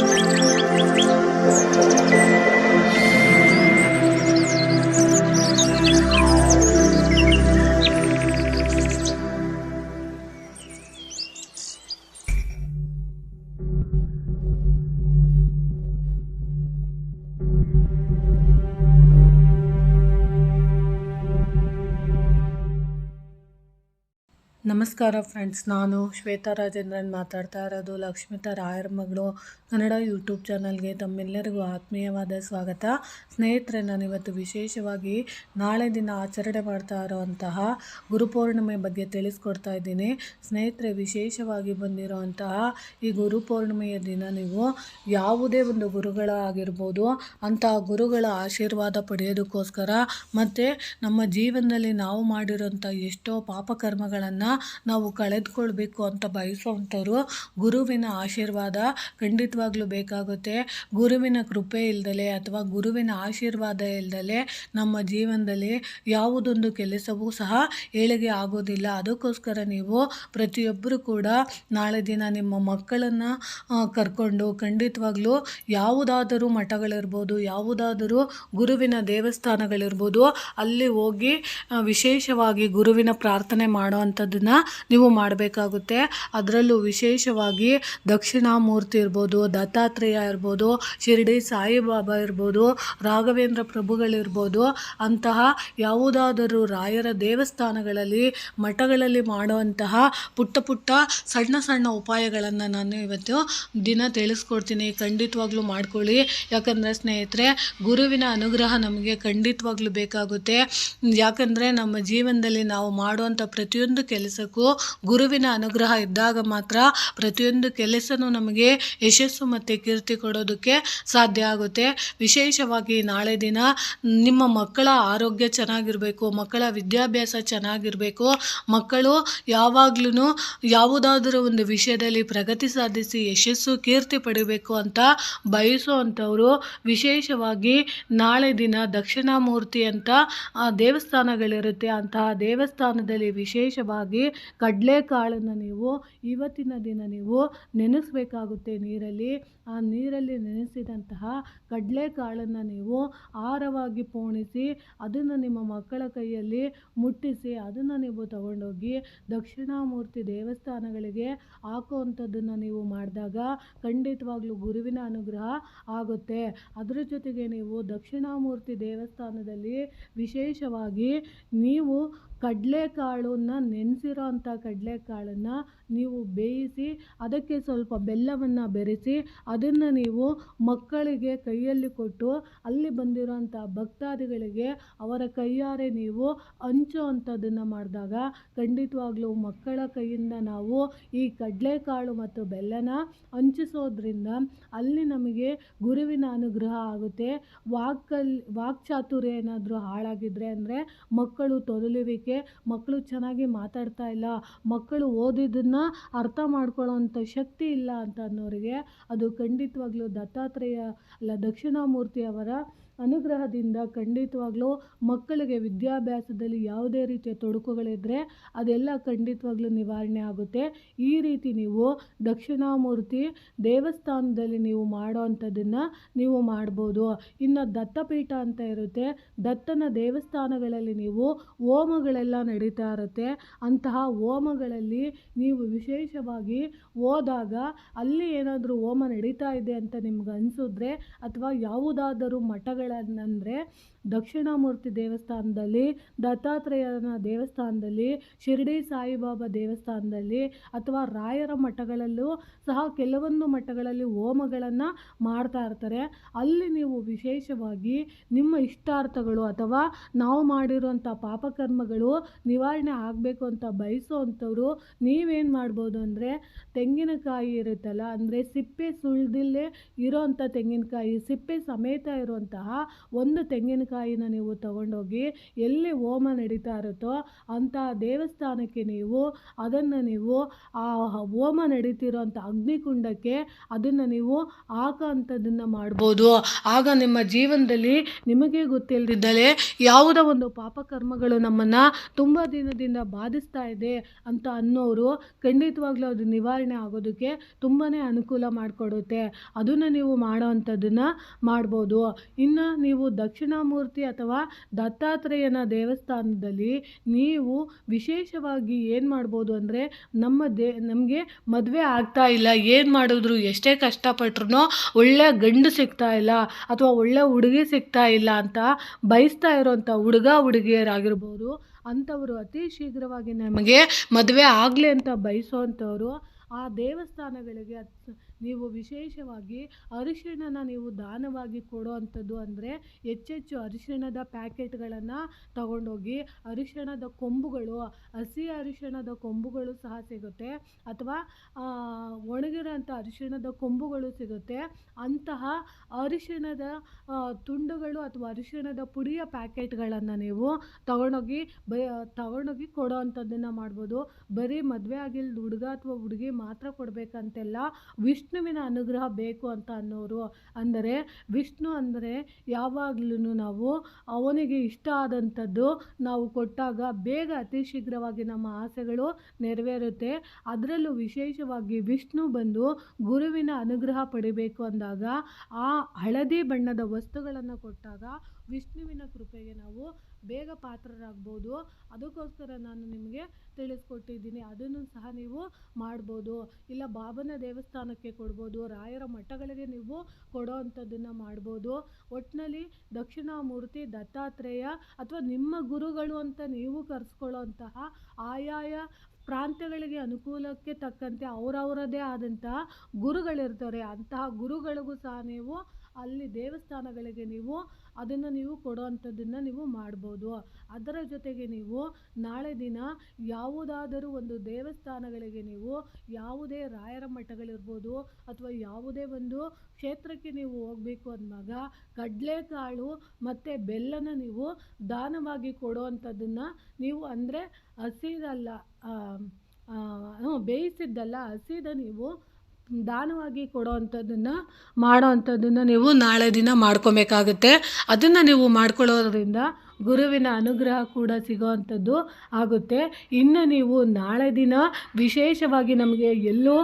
Thank you. ನಮಸ್ಕಾರ friends, ನಾನು ಶ್ವೇತಾ ರಾಜೇಂದ್ರನ್ ಮಾತಾಡ್ತಾ ಇರೋದು ಲಕ್ಷ್ಮಿತಾ ರಾಯರ್ ಮಗಳು. ಕನ್ನಡ ಯೂಟ್ಯೂಬ್ ಚಾನಲ್ಗೆ ತಮ್ಮೆಲ್ಲರಿಗೂ ಆತ್ಮೀಯವಾದ ಸ್ವಾಗತ. ಸ್ನೇಹಿತರೆ ನಾನಿವತ್ತು ವಿಶೇಷವಾಗಿ ನಾಳೆ ದಿನ ಆಚರಣೆ ಮಾಡ್ತಾ ಇರೋವಂತಹ ಗುರುಪೌರ್ಣಿಮೆ ಬಗ್ಗೆ ತಿಳಿಸ್ಕೊಡ್ತಾ ಇದ್ದೀನಿ. ಸ್ನೇಹಿತರೆ, ವಿಶೇಷವಾಗಿ ಬಂದಿರುವಂತಹ ಈ ಗುರುಪೌರ್ಣಿಮೆಯ ದಿನ ನೀವು ಯಾವುದೇ ಒಂದು ಗುರುಗಳಾಗಿರ್ಬೋದು ಅಂತಹ ಗುರುಗಳ ಆಶೀರ್ವಾದ ಪಡೆಯೋದಕ್ಕೋಸ್ಕರ ಮತ್ತು ನಮ್ಮ ಜೀವನದಲ್ಲಿ ನಾವು ಮಾಡಿರೋಂಥ ಎಷ್ಟೋ ಪಾಪಕರ್ಮಗಳನ್ನು ನಾವು ಕಳೆದುಕೊಳ್ಬೇಕು ಅಂತ ಬಯಸುವಂಥವ್ರು ಗುರುವಿನ ಆಶೀರ್ವಾದ ಖಂಡಿತವಾಗ್ಲೂ ಬೇಕಾಗುತ್ತೆ. ಗುರುವಿನ ಕೃಪೆ ಇಲ್ದಲೆ ಅಥವಾ ಗುರುವಿನ ಆಶೀರ್ವಾದ ಇಲ್ದಲೆ ನಮ್ಮ ಜೀವನದಲ್ಲಿ ಯಾವುದೊಂದು ಕೆಲಸವೂ ಸಹ ಏಳಿಗೆ ಆಗೋದಿಲ್ಲ. ಅದಕ್ಕೋಸ್ಕರ ನೀವು ಪ್ರತಿಯೊಬ್ಬರು ಕೂಡ ನಾಳೆ ದಿನ ನಿಮ್ಮ ಮಕ್ಕಳನ್ನು ಕರ್ಕೊಂಡು ಖಂಡಿತವಾಗ್ಲೂ ಯಾವುದಾದರೂ ಮಠಗಳಿರ್ಬೋದು, ಯಾವುದಾದರೂ ಗುರುವಿನ ದೇವಸ್ಥಾನಗಳಿರ್ಬೋದು, ಅಲ್ಲಿ ಹೋಗಿ ವಿಶೇಷವಾಗಿ ಗುರುವಿನ ಪ್ರಾರ್ಥನೆ ಮಾಡೋ ಅಂಥದ್ದನ್ನು ನೀವು ಮಾಡಬೇಕಾಗುತ್ತೆ. ಅದರಲ್ಲೂ ವಿಶೇಷವಾಗಿ ದಕ್ಷಿಣಾಮೂರ್ತಿ ಇರ್ಬೋದು, ದತ್ತಾತ್ರೇಯ ಇರ್ಬೋದು, ಶಿರಡಿ ಸಾಯಿಬಾಬಾ ಇರ್ಬೋದು, ರಾಘವೇಂದ್ರ ಪ್ರಭುಗಳಿರ್ಬೋದು, ಅಂತಹ ಯಾವುದಾದರೂ ರಾಯರ ದೇವಸ್ಥಾನಗಳಲ್ಲಿ, ಮಠಗಳಲ್ಲಿ ಮಾಡುವಂತಹ ಪುಟ್ಟ ಪುಟ್ಟ ಸಣ್ಣ ಸಣ್ಣ ಉಪಾಯಗಳನ್ನು ನಾನು ಇವತ್ತು ದಿನ ತಿಳಿಸ್ಕೊಡ್ತೀನಿ. ಖಂಡಿತವಾಗ್ಲೂ ಮಾಡ್ಕೊಳ್ಳಿ. ಯಾಕಂದರೆ ಸ್ನೇಹಿತರೆ, ಗುರುವಿನ ಅನುಗ್ರಹ ನಮಗೆ ಖಂಡಿತವಾಗ್ಲೂ ಬೇಕಾಗುತ್ತೆ. ಯಾಕಂದರೆ ನಮ್ಮ ಜೀವನದಲ್ಲಿ ನಾವು ಮಾಡುವಂಥ ಪ್ರತಿಯೊಂದು ಕೆಲಸಕ್ಕೂ ಗುರುವಿನ ಅನುಗ್ರಹ ಇದ್ದಾಗ ಮಾತ್ರ ಪ್ರತಿಯೊಂದು ಕೆಲಸನೂ ನಮಗೆ ಯಶಸ್ಸು ಮತ್ತು ಕೀರ್ತಿ ಕೊಡೋದಕ್ಕೆ ಸಾಧ್ಯ ಆಗುತ್ತೆ. ವಿಶೇಷವಾಗಿ ನಾಳೆ ದಿನ ನಿಮ್ಮ ಮಕ್ಕಳ ಆರೋಗ್ಯ ಚೆನ್ನಾಗಿರಬೇಕು, ಮಕ್ಕಳ ವಿದ್ಯಾಭ್ಯಾಸ ಚೆನ್ನಾಗಿರಬೇಕು, ಮಕ್ಕಳು ಯಾವಾಗ್ಲೂ ಯಾವುದಾದರೂ ಒಂದು ವಿಷಯದಲ್ಲಿ ಪ್ರಗತಿ ಸಾಧಿಸಿ ಯಶಸ್ಸು, ಕೀರ್ತಿ ಪಡಿಬೇಕು ಅಂತ ಬಯಸುವಂಥವರು ವಿಶೇಷವಾಗಿ ನಾಳೆ ದಿನ ದಕ್ಷಿಣಾಮೂರ್ತಿ ಅಂತ ದೇವಸ್ಥಾನಗಳಿರುತ್ತೆ. ಅಂತಹ ದೇವಸ್ಥಾನದಲ್ಲಿ ವಿಶೇಷವಾಗಿ ಕಡಲೆಕಾಳನ್ನು ನೀವು ಇವತ್ತಿನ ದಿನ ನೀವು ನೆನೆಸಬೇಕಾಗುತ್ತೆ ನೀರಲ್ಲಿ. ಆ ನೀರಲ್ಲಿ ನೆನೆಸಿದಂತಹ ಕಡಲೆಕಾಳನ್ನು ನೀವು ಆಹಾರವಾಗಿ ಪೋಣಿಸಿ, ಅದನ್ನು ನಿಮ್ಮ ಮಕ್ಕಳ ಕೈಯಲ್ಲಿ ಮುಟ್ಟಿಸಿ, ಅದನ್ನು ನೀವು ತಗೊಂಡೋಗಿ ದಕ್ಷಿಣಾಮೂರ್ತಿ ದೇವಸ್ಥಾನಗಳಿಗೆ ಹಾಕುವಂಥದ್ದನ್ನು ನೀವು ಮಾಡಿದಾಗ ಖಂಡಿತವಾಗ್ಲೂ ಗುರುವಿನ ಅನುಗ್ರಹ ಆಗುತ್ತೆ. ಅದರ ಜೊತೆಗೆ ನೀವು ದಕ್ಷಿಣಾಮೂರ್ತಿ ದೇವಸ್ಥಾನದಲ್ಲಿ ವಿಶೇಷವಾಗಿ ನೀವು ಕಡಲೆಕಾಳನ್ನ ನೆನೆಸಿರೋ ಅಂಥ ಕಡಲೆಕಾಳನ್ನು ನೀವು ಬೇಯಿಸಿ, ಅದಕ್ಕೆ ಸ್ವಲ್ಪ ಬೆಲ್ಲವನ್ನು ಬೆರೆಸಿ, ಅದನ್ನು ನೀವು ಮಕ್ಕಳಿಗೆ ಕೈಯಲ್ಲಿ ಕೊಟ್ಟು, ಅಲ್ಲಿ ಬಂದಿರೋಂಥ ಭಕ್ತಾದಿಗಳಿಗೆ ಅವರ ಕೈಯಾರೆ ನೀವು ಹಂಚೋ ಅಂಥದ್ದನ್ನು ಮಾಡಿದಾಗ ಖಂಡಿತವಾಗ್ಲೂ ಮಕ್ಕಳ ಕೈಯಿಂದ ನಾವು ಈ ಕಡಲೆಕಾಳು ಮತ್ತು ಬೆಲ್ಲನ ಹಂಚಿಸೋದ್ರಿಂದ ಅಲ್ಲಿ ನಮಗೆ ಗುರುವಿನ ಅನುಗ್ರಹ ಆಗುತ್ತೆ. ವಾಕಲ್ಲಿ ವಾಕ್ಚಾತುರ್ಯ ಏನಾದರೂ ಹಾಳಾಗಿದ್ರೆ ಅಂದರೆ ಮಕ್ಕಳು ತೊದಲುವಿಕೆ ಮಕ್ಕಳು ಚೆನ್ನಾಗಿ ಮಾತಾಡ್ತಾ ಇಲ್ಲ, ಮಕ್ಕಳು ಓದಿದ್ದನ್ನು ಅರ್ಥ ಮಾಡ್ಕೊಳ್ಳೋವಂಥ ಶಕ್ತಿ ಇಲ್ಲ ಅಂತ ಅನ್ನೋರಿಗೆ ಅದು ಖಂಡಿತವಾಗ್ಲೂ ದತ್ತಾತ್ರೇಯ, ಅಲ್ಲ ದಕ್ಷಿಣಾಮೂರ್ತಿ ಅವರ ಅನುಗ್ರಹದಿಂದ ಖಂಡಿತವಾಗ್ಲೂ ಮಕ್ಕಳಿಗೆ ವಿದ್ಯಾಭ್ಯಾಸದಲ್ಲಿ ಯಾವುದೇ ರೀತಿಯ ತೊಡಕುಗಳಿದ್ದರೆ ಅದೆಲ್ಲ ಖಂಡಿತವಾಗ್ಲೂ ನಿವಾರಣೆ ಆಗುತ್ತೆ. ಈ ರೀತಿ ನೀವು ದಕ್ಷಿಣಾಮೂರ್ತಿ ದೇವಸ್ಥಾನದಲ್ಲಿ ನೀವು ಮಾಡೋ ಅಂಥದ್ದನ್ನು ನೀವು ಮಾಡ್ಬೋದು. ಇನ್ನು ದತ್ತಪೀಠ ಅಂತ ಇರುತ್ತೆ. ದತ್ತನ ದೇವಸ್ಥಾನಗಳಲ್ಲಿ ನೀವು ಹೋಮಗಳೆಲ್ಲ ನಡೀತಾ ಇರುತ್ತೆ. ಅಂತಹ ಹೋಮಗಳಲ್ಲಿ ನೀವು ವಿಶೇಷವಾಗಿ ಹೋದಾಗ ಅಲ್ಲಿ ಏನಾದರೂ ಹೋಮ ನಡೀತಾ ಇದೆ ಅಂತ ನಿಮ್ಗೆ ಅನಿಸಿದ್ರೆ ಅಥವಾ ಯಾವುದಾದರೂ ಮಠಗಳನ್ನಂದರೆ ದಕ್ಷಿಣಾಮೂರ್ತಿ ದೇವಸ್ಥಾನದಲ್ಲಿ ದತ್ತಾತ್ರೇಯನ ದೇವಸ್ಥಾನದಲ್ಲಿ, ಶಿರಡಿ ಸಾಯಿಬಾಬಾ ದೇವಸ್ಥಾನದಲ್ಲಿ ಅಥವಾ ರಾಯರ ಮಠಗಳಲ್ಲೂ ಸಹ ಕೆಲವೊಂದು ಮಠಗಳಲ್ಲಿ ಹೋಮಗಳನ್ನು ಮಾಡ್ತಾ ಇರ್ತಾರೆ. ಅಲ್ಲಿ ನೀವು ವಿಶೇಷವಾಗಿ ನಿಮ್ಮ ಇಷ್ಟಾರ್ಥಗಳು ಅಥವಾ ನಾವು ಮಾಡಿರುವಂಥ ಪಾಪಕರ್ಮಗಳು ನಿವಾರಣೆ ಆಗಬೇಕು ಅಂತ ಬಯಸೋವಂಥವ್ರು ನೀವೇನು ಮಾಡ್ಬೋದು ಅಂದರೆ ತೆಂಗಿನಕಾಯಿ ಇರುತ್ತಲ್ಲ, ಅಂದರೆ ಸಿಪ್ಪೆ ಸುಳ್ದಿಲ್ಲೇ ಇರೋವಂಥ ತೆಂಗಿನಕಾಯಿ, ಸಿಪ್ಪೆ ಸಮೇತ ಇರುವಂತಹ ಒಂದು ತೆಂಗಿನಕಾಯಿನ ನೀವು ತಗೊಂಡೋಗಿ ಎಲ್ಲಿ ಹೋಮ ನಡೀತಾ ಇರುತ್ತೋ ಅಂಥ ದೇವಸ್ಥಾನಕ್ಕೆ ನೀವು ಅದನ್ನು ನೀವು ಆ ಹೋಮ ನಡೀತಿರೋಂಥ ಅಗ್ನಿಕುಂಡಕ್ಕೆ ಅದನ್ನು ನೀವು ಹಾಕೋ ಅಂಥದ್ದನ್ನು ಮಾಡ್ಬೋದು. ಆಗ ನಿಮ್ಮ ಜೀವನದಲ್ಲಿ ನಿಮಗೆ ಗೊತ್ತಿಲ್ಲದಿದ್ದಲೇ ಯಾವುದೋ ಒಂದು ಪಾಪಕರ್ಮಗಳು ನಮ್ಮನ್ನು ತುಂಬ ದಿನದಿಂದ ಬಾಧಿಸ್ತಾ ಇದೆ ಅಂತ ಅನ್ನೋರು ಖಂಡಿತವಾಗ್ಲೂ ಅದು ನಿವಾರಣೆ ಆಗೋದಕ್ಕೆ ತುಂಬಾ ಅನುಕೂಲ ಮಾಡಿಕೊಡುತ್ತೆ. ಅದನ್ನು ನೀವು ಮಾಡೋ ಅಂಥದ್ದನ್ನು ಮಾಡ್ಬೋದು. ಇನ್ನು ನೀವು ದಕ್ಷಿಣಾಮೂರ್ತಿ ಅಥವಾ ದತ್ತಾತ್ರೇಯನ ದೇವಸ್ಥಾನದಲ್ಲಿ ನೀವು ವಿಶೇಷವಾಗಿ ಏನು ಮಾಡ್ಬೋದು ಅಂದರೆ ನಮ್ಮ ದೇ, ನಮಗೆ ಮದುವೆ ಆಗ್ತಾ ಇಲ್ಲ, ಏನು ಮಾಡಿದ್ರು, ಎಷ್ಟೇ ಕಷ್ಟಪಟ್ರು ಒಳ್ಳೆ ಗಂಡು ಸಿಗ್ತಾ ಇಲ್ಲ ಅಥವಾ ಒಳ್ಳೆ ಹುಡುಗಿ ಸಿಗ್ತಾ ಇಲ್ಲ ಅಂತ ಬಯಸ್ತಾ ಇರೋಂಥ ಹುಡುಗ ಹುಡುಗಿಯರಾಗಿರ್ಬೋದು, ಅಂಥವರು ಅತಿ ಶೀಘ್ರವಾಗಿ ನಮಗೆ ಮದುವೆ ಆಗಲಿ ಅಂತ ಬಯಸೋವಂಥವ್ರು ಆ ದೇವಸ್ಥಾನಗಳಿಗೆ ನೀವು ವಿಶೇಷವಾಗಿ ಅರಿಶಿಣನ ನೀವು ದಾನವಾಗಿ ಕೊಡೋ ಅಂಥದ್ದು ಅಂದರೆ ಹೆಚ್ಚೆಚ್ಚು ಅರಿಶಿಣದ ಪ್ಯಾಕೆಟ್ಗಳನ್ನು ತಗೊಂಡೋಗಿ ಅರಿಶಿಣದ ಕೊಂಬುಗಳು, ಹಸಿ ಅರಿಶಿಣದ ಕೊಂಬುಗಳು ಸಹ ಸಿಗುತ್ತೆ. ಅಥವಾ ಒಣಗಿರೋಂಥ ಅರಿಶಿಣದ ಕೊಂಬುಗಳು ಸಿಗುತ್ತೆ. ಅಂತಹ ಅರಿಶಿಣದ ತುಂಡುಗಳು ಅಥವಾ ಅರಿಶಿಣದ ಪುಡಿಯ ಪ್ಯಾಕೆಟ್ಗಳನ್ನು ನೀವು ತಗೊಂಡೋಗಿ ಬ, ತಗೊಂಡೋಗಿ ಕೊಡೋ ಅಂಥದ್ದನ್ನು ಮಾಡ್ಬೋದು. ಬರೀ ಮದುವೆ ಆಗಿಲ್ಲ ಹುಡುಗ ಅಥವಾ ಹುಡುಗಿ ಮಾತ್ರ ಕೊಡಬೇಕಂತೆಲ್ಲ ವಿಷ್ಣುವಿನ ಅನುಗ್ರಹ ಬೇಕು ಅಂತ ಅನ್ನೋರು ಅಂದರೆ ವಿಷ್ಣು ಅಂದರೆ ಯಾವಾಗ್ಲೂ ನಾವು ಅವನಿಗೆ ಇಷ್ಟ ಆದಂಥದ್ದು ನಾವು ಕೊಟ್ಟಾಗ ಬೇಗ ಅತಿ ಶೀಘ್ರವಾಗಿ ನಮ್ಮ ಆಸೆಗಳು ನೆರವೇರುತ್ತೆ. ಅದರಲ್ಲೂ ವಿಶೇಷವಾಗಿ ವಿಷ್ಣು ಬಂದು ಗುರುವಿನ ಅನುಗ್ರಹ ಪಡಿಬೇಕು ಅಂದಾಗ ಆ ಹಳದಿ ಬಣ್ಣದ ವಸ್ತುಗಳನ್ನು ಕೊಟ್ಟಾಗ ವಿಷ್ಣುವಿನ ಕೃಪೆಗೆ ನಾವು ಬೇಗ ಪಾತ್ರರಾಗ್ಬೋದು. ಅದಕ್ಕೋಸ್ಕರ ನಾನು ನಿಮಗೆ ತಿಳಿಸ್ಕೊಟ್ಟಿದ್ದೀನಿ. ಅದನ್ನು ಸಹ ನೀವು ಮಾಡ್ಬೋದು. ಇಲ್ಲ, ಬಾಬನ ದೇವಸ್ಥಾನಕ್ಕೆ ಕೊಡ್ಬೋದು, ರಾಯರ ಮಠಗಳಿಗೆ ನೀವು ಕೊಡೋ ಅಂಥದ್ದನ್ನು ಮಾಡ್ಬೋದು. ಒಟ್ಟಿನಲ್ಲಿ ದಕ್ಷಿಣಾಮೂರ್ತಿ ದತ್ತಾತ್ರೇಯ ಅಥವಾ ನಿಮ್ಮ ಗುರುಗಳು ಅಂತ ನೀವು ಕರೆಸ್ಕೊಳ್ಳೋ ಅಂತಹ ಆಯಾಯ ಪ್ರಾಂತ್ಯಗಳಿಗೆ ಅನುಕೂಲಕ್ಕೆ ತಕ್ಕಂತೆ ಅವರವರದೇ ಆದಂತಹ ಗುರುಗಳಿರ್ತಾರೆ. ಅಂತಹ ಗುರುಗಳಿಗೂ ಸಹ ನೀವು ಅಲ್ಲಿ ದೇವಸ್ಥಾನಗಳಿಗೆ ನೀವು ಅದನ್ನು ನೀವು ಕೊಡೋ ಅಂಥದ್ದನ್ನು ನೀವು ಮಾಡ್ಬೋದು. ಅದರ ಜೊತೆಗೆ ನೀವು ನಾಳೆ ದಿನ ಯಾವುದಾದರೂ ಒಂದು ದೇವಸ್ಥಾನಗಳಿಗೆ ನೀವು ಯಾವುದೇ ರಾಯರ ಮಠಗಳಿರ್ಬೋದು ಅಥವಾ ಯಾವುದೇ ಒಂದು ಕ್ಷೇತ್ರಕ್ಕೆ ನೀವು ಹೋಗಬೇಕು ಅಂದಾಗ ಕಡಲೆಕಾಳು ಮತ್ತು ಬೆಲ್ಲನ ನೀವು ದಾನವಾಗಿ ಕೊಡೋ ಅಂಥದ್ದನ್ನು ನೀವು ಅಂದರೆ ಆ, ಬೇಯಿಸಿದ್ದಲ್ಲ ಹಸಿದ ನೀವು ದಾನವಾಗಿ ಕೊಡೋ ಅಂಥದ್ದನ್ನು ಮಾಡೋ ಅಂಥದ್ದನ್ನು ನೀವು ನಾಳೆ ದಿನ ಮಾಡ್ಕೊಬೇಕಾಗುತ್ತೆ. ಅದನ್ನು ನೀವು ಮಾಡ್ಕೊಳ್ಳೋದ್ರಿಂದ ಗುರುವಿನ ಅನುಗ್ರಹ ಕೂಡ ಸಿಗೋವಂಥದ್ದು ಆಗುತ್ತೆ. ಇನ್ನು ನೀವು ನಾಳೆ ದಿನ ವಿಶೇಷವಾಗಿ ನಮಗೆ ಎಲ್ಲೂ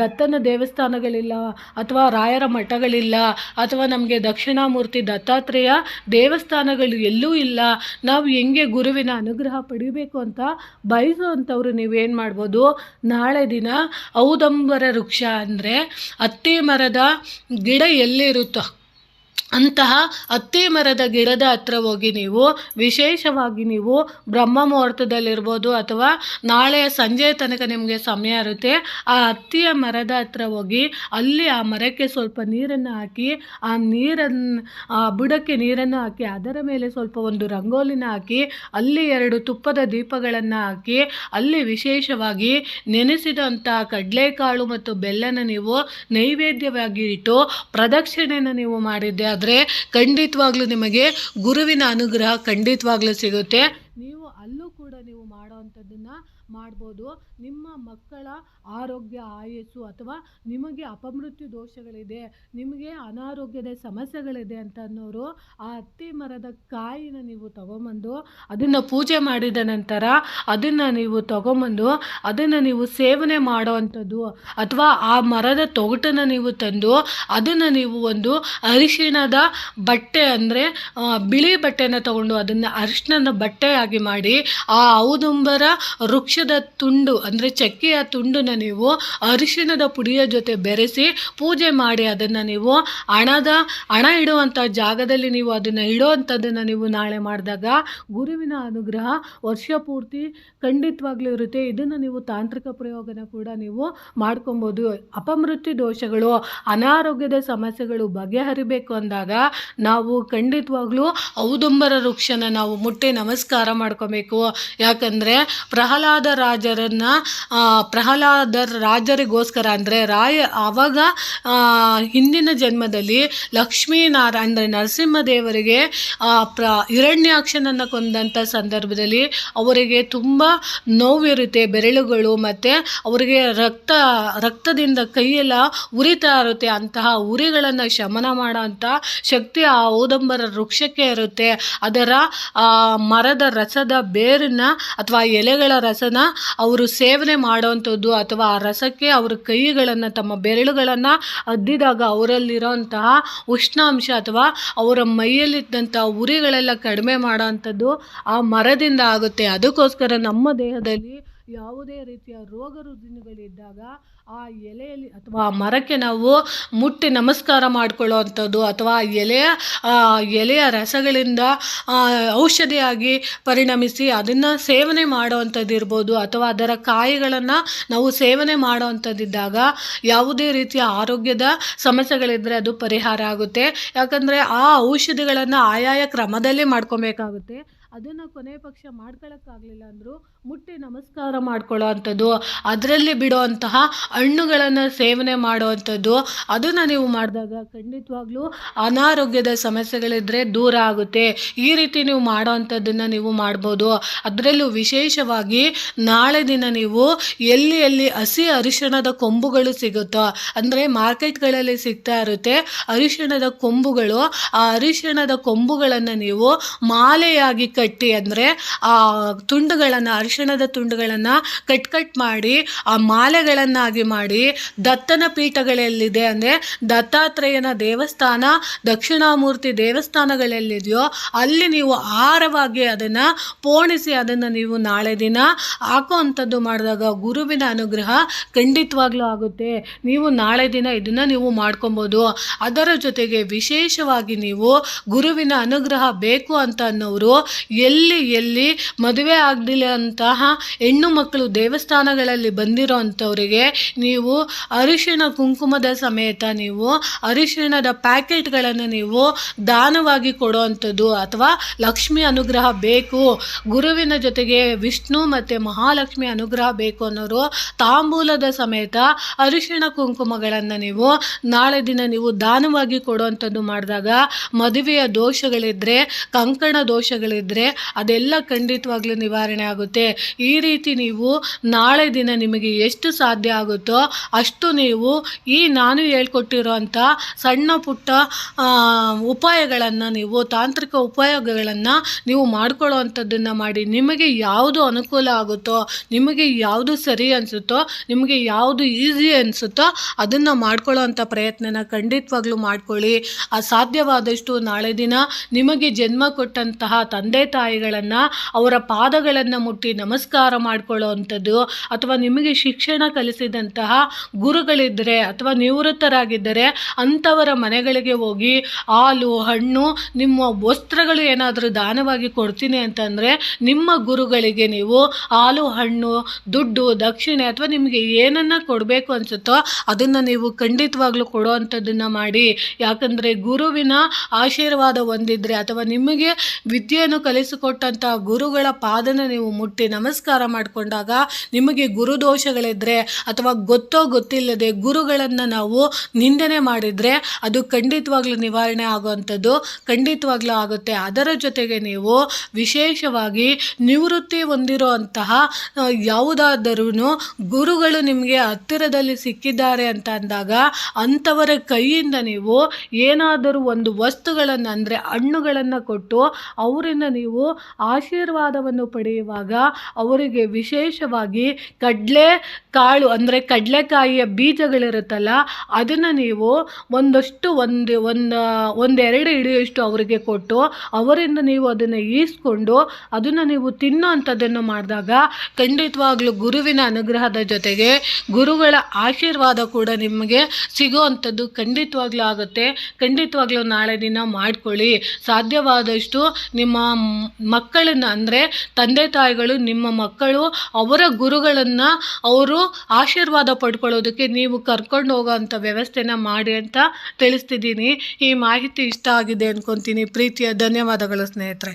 ದತ್ತನ ದೇವಸ್ಥಾನಗಳಿಲ್ಲ ಅಥವಾ ರಾಯರ ಮಠಗಳಿಲ್ಲ ಅಥವಾ ನಮಗೆ ದಕ್ಷಿಣಾಮೂರ್ತಿ ದತ್ತಾತ್ರೇಯ ದೇವಸ್ಥಾನಗಳು ಎಲ್ಲೂ ಇಲ್ಲ, ನಾವು ಹೆಂಗೆ ಗುರುವಿನ ಅನುಗ್ರಹ ಪಡಿಬೇಕು ಅಂತ ಬಯಸುವಂಥವ್ರು ನೀವೇನು ಮಾಡ್ಬೋದು? ನಾಳೆ ದಿನ ಔದಂಬರ ವೃಕ್ಷ ಅಂದರೆ ಅತ್ತಿ ಮರದ ಗಿಡ ಎಲ್ಲಿರುತ್ತೋ ಅಂತಹ ಅತ್ತಿ ಮರದ ಗಿಡದ ಹತ್ರ ಹೋಗಿ ನೀವು ವಿಶೇಷವಾಗಿ ನೀವು ಬ್ರಹ್ಮ ಮುಹೂರ್ತದಲ್ಲಿರ್ಬೋದು ಅಥವಾ ನಾಳೆ ಸಂಜೆ ತನಕ ನಿಮಗೆ ಸಮಯ ಇರುತ್ತೆ, ಆ ಅತ್ತಿಯ ಮರದ ಹತ್ರ ಹೋಗಿ ಅಲ್ಲಿ ಆ ಮರಕ್ಕೆ ಸ್ವಲ್ಪ ನೀರನ್ನು ಹಾಕಿ, ಆ ನೀರನ್ನು ಆ ಬುಡಕ್ಕೆ ನೀರನ್ನು ಹಾಕಿ, ಅದರ ಮೇಲೆ ಸ್ವಲ್ಪ ಒಂದು ರಂಗೋಲಿನ ಹಾಕಿ, ಅಲ್ಲಿ ಎರಡು ತುಪ್ಪದ ದೀಪಗಳನ್ನು ಹಾಕಿ, ಅಲ್ಲಿ ವಿಶೇಷವಾಗಿ ನೆನೆಸಿದಂಥ ಕಡಲೆಕಾಳು ಮತ್ತು ಬೆಲ್ಲನ ನೀವು ನೈವೇದ್ಯವಾಗಿ ಇಟ್ಟು ಪ್ರದಕ್ಷಿಣೆಯನ್ನು ನೀವು ಮಾಡಿದ್ದೆ. ಆದರೆ ಖಂಡಿತವಾಗ್ಲೂ ನಿಮಗೆ ಗುರುವಿನ ಅನುಗ್ರಹ ಖಂಡಿತವಾಗ್ಲೂ ಸಿಗುತ್ತೆ. ನೀವು ಅಲ್ಲೂ ಕೂಡ ನೀವು ಮಾಡೋ ಅಂಥದ್ದನ್ನು ಮಾಡ್ಬೋದು. ನಿಮ್ಮ ಮಕ್ಕಳ ಆರೋಗ್ಯ ಆಯಸ್ಸು ಅಥವಾ ನಿಮಗೆ ಅಪಮೃತ್ಯು ದೋಷಗಳಿದೆ, ನಿಮಗೆ ಅನಾರೋಗ್ಯದ ಸಮಸ್ಯೆಗಳಿದೆ ಅಂತ ಅನ್ನೋರು ಆ ಹತ್ತಿ ಮರದ ಕಾಯಿನ ನೀವು ತಗೊಂಬಂದು ಅದನ್ನು ಪೂಜೆ ಮಾಡಿದ ನಂತರ ಅದನ್ನು ನೀವು ತಗೊಂಬಂದು ಅದನ್ನು ನೀವು ಸೇವನೆ ಮಾಡೋ ಅಂಥದ್ದು ಅಥವಾ ಆ ಮರದ ತೊಗಟನ್ನು ನೀವು ತಂದು ಅದನ್ನು ನೀವು ಒಂದು ಅರಿಶಿಣದ ಬಟ್ಟೆ ಅಂದರೆ ಬಿಳಿ ಬಟ್ಟೆನ ತಗೊಂಡು ಅದನ್ನು ಅರಿಶಿಣದ ಬಟ್ಟೆಯಾಗಿ ಮಾಡಿ ಆ ಔದುಂಬರ ವೃಕ್ಷದ ತುಂಡು, ಅಂದರೆ ಚಕ್ಕೆಯ ತುಂಡನ್ನ ನೀವು ಅರಿಶಿಣದ ಪುಡಿಯ ಜೊತೆ ಬೆರೆಸಿ ಪೂಜೆ ಮಾಡಿ ಅದನ್ನು ನೀವು ಹಣದ, ಹಣ ಇಡುವಂಥ ಜಾಗದಲ್ಲಿ ನೀವು ಅದನ್ನು ಇಡುವಂಥದ್ದನ್ನು ನೀವು ನಾಳೆ ಮಾಡಿದಾಗ ಗುರುವಿನ ಅನುಗ್ರಹ ವರ್ಷ ಪೂರ್ತಿ ಖಂಡಿತವಾಗ್ಲೂ ಇರುತ್ತೆ. ಇದನ್ನು ನೀವು ತಾಂತ್ರಿಕ ಪ್ರಯೋಗನ ಕೂಡ ನೀವು ಮಾಡ್ಕೊಬೋದು. ಅಪಮೃತ್ಯು ದೋಷಗಳು, ಅನಾರೋಗ್ಯದ ಸಮಸ್ಯೆಗಳು ಬಗೆಹರಿಬೇಕು ಅಂದಾಗ ನಾವು ಖಂಡಿತವಾಗ್ಲೂ ಔದುಂಬರ ವೃಕ್ಷನ ನಾವು ಮುಟ್ಟಿ ನಮಸ್ಕಾರ ಮಾಡ್ಕೊಬೇಕು. ಯಾಕಂದರೆ ಪ್ರಹ್ಲಾದ ರಾಜರನ್ನ ಪ್ರಹ್ಲಾದ ರಾಜರಿಗೋಸ್ಕರ ಅಂದರೆ ರಾಯ ಆವಾಗ ಹಿಂದಿನ ಜನ್ಮದಲ್ಲಿ ಲಕ್ಷ್ಮೀನಾರಾಯಣ ಅಂದರೆ ನರಸಿಂಹದೇವರಿಗೆ ಪ್ರ, ಹಿರಣ್ಯಾಕ್ಷನನ್ನು ಕೊಂದಂಥ ಸಂದರ್ಭದಲ್ಲಿ ಅವರಿಗೆ ತುಂಬ ನೋವಿರುತ್ತೆ ಬೆರಳುಗಳು ಮತ್ತು ಅವರಿಗೆ ರಕ್ತ, ರಕ್ತದಿಂದ ಕೈಯೆಲ್ಲ ಉರಿತಾ ಇರುತ್ತೆ ಅಂತಹ ಉರಿಗಳನ್ನು ಶಮನ ಮಾಡೋಂಥ ಶಕ್ತಿ ಆ ಓದಂಬರ ವೃಕ್ಷಕ್ಕೆ ಇರುತ್ತೆ. ಅದರ ಮರದ ರಸದ ಬೇರನ್ನ ಅಥವಾ ಎಲೆಗಳ ರಸನ ಅವರು ಸೇವನೆ ಮಾಡೋವಂಥದ್ದು ಅಥವಾ ಆ ರಸಕ್ಕೆ ಅವರ ಕೈಗಳನ್ನು, ತಮ್ಮ ಬೆರಳುಗಳನ್ನು ಅದ್ದಿದಾಗ ಅವರಲ್ಲಿರೋಂತಹ ಉಷ್ಣಾಂಶ ಅಥವಾ ಅವರ ಮೈಯಲ್ಲಿದ್ದಂಥ ಉರಿಗಳೆಲ್ಲ ಕಡಿಮೆ ಮಾಡೋವಂಥದ್ದು ಆ ಮರದಿಂದ ಆಗುತ್ತೆ. ಅದಕ್ಕೋಸ್ಕರ ನಮ್ಮ ದೇಹದಲ್ಲಿ ಯಾವುದೇ ರೀತಿಯ ರೋಗ ರುಜಿನಗಳಿದ್ದಾಗ ಆ ಎಲೆಯಲ್ಲಿ ಅಥವಾ ಆ ಮರಕ್ಕೆ ನಾವು ಮುಟ್ಟಿ ನಮಸ್ಕಾರ ಮಾಡಿಕೊಳ್ಳುವಂಥದ್ದು ಅಥವಾ ಎಲೆಯ ಎಲೆಯ ರಸಗಳಿಂದ ಔಷಧಿಯಾಗಿ ಪರಿಣಮಿಸಿ ಅದನ್ನು ಸೇವನೆ ಮಾಡೋವಂಥದ್ದು ಇರ್ಬೋದು ಅಥವಾ ಅದರ ಕಾಯಿಗಳನ್ನು ನಾವು ಸೇವನೆ ಮಾಡೋವಂಥದ್ದಿದ್ದಾಗ ಯಾವುದೇ ರೀತಿಯ ಆರೋಗ್ಯದ ಸಮಸ್ಯೆಗಳಿದ್ದರೆ ಅದು ಪರಿಹಾರ ಆಗುತ್ತೆ. ಯಾಕಂದರೆ ಆ ಔಷಧಿಗಳನ್ನು ಆಯಾಯ ಕ್ರಮದಲ್ಲೇ ಮಾಡ್ಕೊಬೇಕಾಗುತ್ತೆ. ಅದನ್ನು ಕೊನೆ ಪಕ್ಷ ಮಾಡ್ಕೊಳ್ಳೋಕ್ಕಾಗಲಿಲ್ಲ ಅಂದರೂ ಮುಟ್ಟಿ ನಮಸ್ಕಾರ ಮಾಡ್ಕೊಳ್ಳೋ ಅಂಥದ್ದು ಅದರಲ್ಲಿ ಬಿಡುವಂತಹ ಹಣ್ಣುಗಳನ್ನು ಸೇವನೆ ಮಾಡುವಂಥದ್ದು ಅದನ್ನು ನೀವು ಮಾಡಿದಾಗ ಖಂಡಿತವಾಗ್ಲೂ ಅನಾರೋಗ್ಯದ ಸಮಸ್ಯೆಗಳಿದ್ದರೆ ದೂರ ಆಗುತ್ತೆ. ಈ ರೀತಿ ನೀವು ಮಾಡೋ ಅಂಥದ್ದನ್ನು ನೀವು ಮಾಡ್ಬೋದು. ಅದರಲ್ಲೂ ವಿಶೇಷವಾಗಿ ನಾಳೆ ದಿನ ನೀವು ಎಲ್ಲಿ ಎಲ್ಲಿ ಹಸಿ ಅರಿಶಿಣದ ಕೊಂಬುಗಳು ಸಿಗುತ್ತೋ, ಅಂದರೆ ಮಾರ್ಕೆಟ್ಗಳಲ್ಲಿ ಸಿಗ್ತಾ ಇರುತ್ತೆ, ಅರಿಶಿಣದ ಕೊಂಬುಗಳು, ಆ ಅರಿಶಿಣದ ಕೊಂಬುಗಳನ್ನು ನೀವು ಮಾಲೆಯಾಗಿ ಕಟ್ಟಿ, ಅಂದರೆ ಆ ತುಂಡುಗಳನ್ನು ಅರಿಶಿಣದ ತುಂಡುಗಳನ್ನು ಕಟ್ ಕಟ್ ಮಾಡಿ, ಆ ಮಾಲೆಗಳನ್ನಾಗಿ ಮಾಡಿ ದತ್ತನ ಪೀಠಗಳೆಲ್ಲಿದೆ. ಅಂದರೆ ದತ್ತಾತ್ರೇಯನ ದೇವಸ್ಥಾನ, ದಕ್ಷಿಣಾಮೂರ್ತಿ ದೇವಸ್ಥಾನಗಳೆಲ್ಲಿದೆಯೋ, ಅಲ್ಲಿ ನೀವು ಆಹಾರವಾಗಿ ಅದನ್ನು ಪೋಣಿಸಿ, ಅದನ್ನು ನೀವು ನಾಳೆ ದಿನ ಹಾಕುವಂಥದ್ದು ಮಾಡಿದಾಗ ಗುರುವಿನ ಅನುಗ್ರಹ ಖಂಡಿತವಾಗ್ಲೂ ಆಗುತ್ತೆ. ನೀವು ನಾಳೆ ದಿನ ಇದನ್ನು ನೀವು ಮಾಡ್ಕೊಬೋದು. ಅದರ ಜೊತೆಗೆ ವಿಶೇಷವಾಗಿ ನೀವು ಗುರುವಿನ ಅನುಗ್ರಹ ಬೇಕು ಅಂತ ಅನ್ನೋರು ಎಲ್ಲಿ ಎಲ್ಲಿ ಮದುವೆ ಆಗಲಿಲ್ಲ ಅಂತಹ ಹೆಣ್ಣು ಮಕ್ಕಳು ದೇವಸ್ಥಾನಗಳಲ್ಲಿ ಬಂದಿರೋ ನೀವು ಅರಿಶಿಣ ಕುಂಕುಮದ ಸಮೇತ ನೀವು ಅರಿಶಿಣದ ಪ್ಯಾಕೆಟ್ಗಳನ್ನು ನೀವು ದಾನವಾಗಿ ಕೊಡುವಂಥದ್ದು ಅಥವಾ ಲಕ್ಷ್ಮಿ ಅನುಗ್ರಹ ಬೇಕು, ಗುರುವಿನ ಜೊತೆಗೆ ವಿಷ್ಣು ಮತ್ತು ಮಹಾಲಕ್ಷ್ಮಿ ಅನುಗ್ರಹ ಬೇಕು ಅನ್ನೋರು ತಾಂಬೂಲದ ಸಮೇತ ಅರಿಶಿಣ ಕುಂಕುಮಗಳನ್ನು ನೀವು ನಾಳೆ ದಿನ ನೀವು ದಾನವಾಗಿ ಕೊಡುವಂಥದ್ದು ಮಾಡಿದಾಗ ಮದುವೆಯ ದೋಷಗಳಿದ್ದರೆ ಕಂಕಣ ದೋಷಗಳಿದ್ದರೆ ಅದೆಲ್ಲ ಖಂಡಿತವಾಗ್ಲೂ ನಿವಾರಣೆ ಆಗುತ್ತೆ. ಈ ರೀತಿ ನೀವು ನಾಳೆ ದಿನ ನಿಮಗೆ ಎಷ್ಟು ಸಾಧ್ಯ ಆಗುತ್ತೋ ಅಷ್ಟು ನೀವು ಈ ನಾನು ಹೇಳ್ಕೊಟ್ಟಿರೋಂಥ ಸಣ್ಣ ಪುಟ್ಟ ಉಪಾಯಗಳನ್ನು ನೀವು, ತಾಂತ್ರಿಕ ಉಪಯೋಗಗಳನ್ನು ನೀವು ಮಾಡ್ಕೊಳ್ಳೋವಂಥದ್ದನ್ನು ಮಾಡಿ, ನಿಮಗೆ ಯಾವುದು ಅನುಕೂಲ ಆಗುತ್ತೋ, ನಿಮಗೆ ಯಾವುದು ಸರಿ ಅನಿಸುತ್ತೋ, ನಿಮಗೆ ಯಾವುದು ಈಸಿ ಅನಿಸುತ್ತೋ ಅದನ್ನು ಮಾಡ್ಕೊಳ್ಳೋ ಅಂಥ ಪ್ರಯತ್ನನ ಖಂಡಿತವಾಗ್ಲೂ ಮಾಡ್ಕೊಳ್ಳಿ. ಸಾಧ್ಯವಾದಷ್ಟು ನಾಳೆ ದಿನ ನಿಮಗೆ ಜನ್ಮ ಕೊಟ್ಟಂತಹ ತಂದೆ ತಾಯಿಗಳನ್ನು ಅವರ ಪಾದಗಳನ್ನು ಮುಟ್ಟಿ ನಮಸ್ಕಾರ ಮಾಡ್ಕೊಳ್ಳೋ ಅಂಥದ್ದು ಅಥವಾ ನಿಮಗೆ ಶಿಕ್ಷಣ ಕಲಿಸಿದಂತಹ ಗುರುಗಳಿದ್ದರೆ ಅಥವಾ ನಿವೃತ್ತರಾಗಿದ್ದರೆ ಅಂಥವರ ಮನೆಗಳಿಗೆ ಹೋಗಿ ಹಾಲು, ಹಣ್ಣು, ನಿಮ್ಮ ವಸ್ತ್ರಗಳು ಏನಾದರೂ ದಾನವಾಗಿ ಕೊಡ್ತೀನಿ ಅಂತಂದರೆ ನಿಮ್ಮ ಗುರುಗಳಿಗೆ ನೀವು ಹಾಲು, ಹಣ್ಣು, ದುಡ್ಡು, ದಕ್ಷಿಣೆ ಅಥವಾ ನಿಮಗೆ ಏನನ್ನು ಕೊಡಬೇಕು ಅನಿಸುತ್ತೋ ಅದನ್ನು ನೀವು ಖಂಡಿತವಾಗ್ಲೂ ಕೊಡುವಂಥದ್ದನ್ನು ಮಾಡಿ. ಯಾಕಂದರೆ ಗುರುವಿನ ಆಶೀರ್ವಾದ ಹೊಂದಿದ್ರೆ ಅಥವಾ ನಿಮಗೆ ವಿದ್ಯೆಯನ್ನು ಕಲಿಸಿಕೊಟ್ಟಂತಹ ಗುರುಗಳ ಪಾದನ ನೀವು ಮುಟ್ಟಿ ನಮಸ್ಕಾರ ಮಾಡಿಕೊಂಡಾಗ ನಿಮಗೆ ಗುರುದೋಷಗಳಿದ್ದರೆ ಅಥವಾ ಗೊತ್ತೋ ಗೊತ್ತಿಲ್ಲದೆ ಗುರುಗಳನ್ನು ನಾವು ನಿಂದನೆ ಮಾಡಿದರೆ ಅದು ಖಂಡಿತವಾಗ್ಲೂ ನಿವಾರಣೆ ಆಗುವಂಥದ್ದು, ಖಂಡಿತವಾಗ್ಲೂ ಆಗುತ್ತೆ. ಅದರ ಜೊತೆಗೆ ನೀವು ವಿಶೇಷವಾಗಿ ನಿವೃತ್ತಿ ಹೊಂದಿರೋ ಅಂತಹ ಯಾವುದಾದರೂ ಗುರುಗಳು ನಿಮಗೆ ಹತ್ತಿರದಲ್ಲಿ ಸಿಕ್ಕಿದ್ದಾರೆ ಅಂತ ಅಂದಾಗ ಅಂಥವರ ಕೈಯಿಂದ ನೀವು ಏನಾದರೂ ಒಂದು ವಸ್ತುಗಳನ್ನು ಅಂದರೆ ಹಣ್ಣುಗಳನ್ನು ಕೊಟ್ಟು ಅವರಿಂದ ನೀವು ಆಶೀರ್ವಾದವನ್ನು ಪಡೆಯುವಾಗ ಅವರಿಗೆ ವಿಶೇಷವಾಗಿ ಕಡಲೆ ಕಾಳು ಅಂದರೆ ಕಡಲೆಕಾಯಿಯ ಬೀಜಗಳಿರುತ್ತಲ್ಲ, ಅದನ್ನು ನೀವು ಒಂದಷ್ಟು ಒಂದು ಒಂದು, ಒಂದೆರಡು ಹಿಡಿಯುವಷ್ಟು ಅವರಿಗೆ ಕೊಟ್ಟು ಅವರಿಂದ ನೀವು ಅದನ್ನು ಈಸ್ಕೊಂಡು ಅದನ್ನು ನೀವು ತಿನ್ನೋ ಮಾಡಿದಾಗ ಖಂಡಿತವಾಗ್ಲೂ ಗುರುವಿನ ಅನುಗ್ರಹದ ಜೊತೆಗೆ ಗುರುಗಳ ಆಶೀರ್ವಾದ ಕೂಡ ನಿಮಗೆ ಸಿಗುವಂಥದ್ದು ಖಂಡಿತವಾಗ್ಲೂ ಆಗುತ್ತೆ. ಖಂಡಿತವಾಗ್ಲೂ ನಾಳೆ ದಿನ ಮಾಡ್ಕೊಳ್ಳಿ. ಸಾಧ್ಯವಾದಷ್ಟು ನಿಮ್ಮ ಮಕ್ಕಳನ್ನ ಅಂದರೆ ತಂದೆ ತಾಯಿಗಳು ನಿಮ್ಮ ಮಕ್ಕಳು ಅವರ ಗುರುಗಳನ್ನು ಅವರು ಆಶೀರ್ವಾದ ಪಡ್ಕೊಳ್ಳೋದಕ್ಕೆ ನೀವು ಕರ್ಕೊಂಡು ಹೋಗೋವಂಥ ವ್ಯವಸ್ಥೆನ ಮಾಡಿ ಅಂತ ತಿಳಿಸ್ತಿದ್ದೀನಿ. ಈ ಮಾಹಿತಿ ಇಷ್ಟ ಆಗಿದೆ ಅನ್ಕೊತೀನಿ. ಪ್ರೀತಿಯ ಧನ್ಯವಾದಗಳು ಸ್ನೇಹಿತರೆ.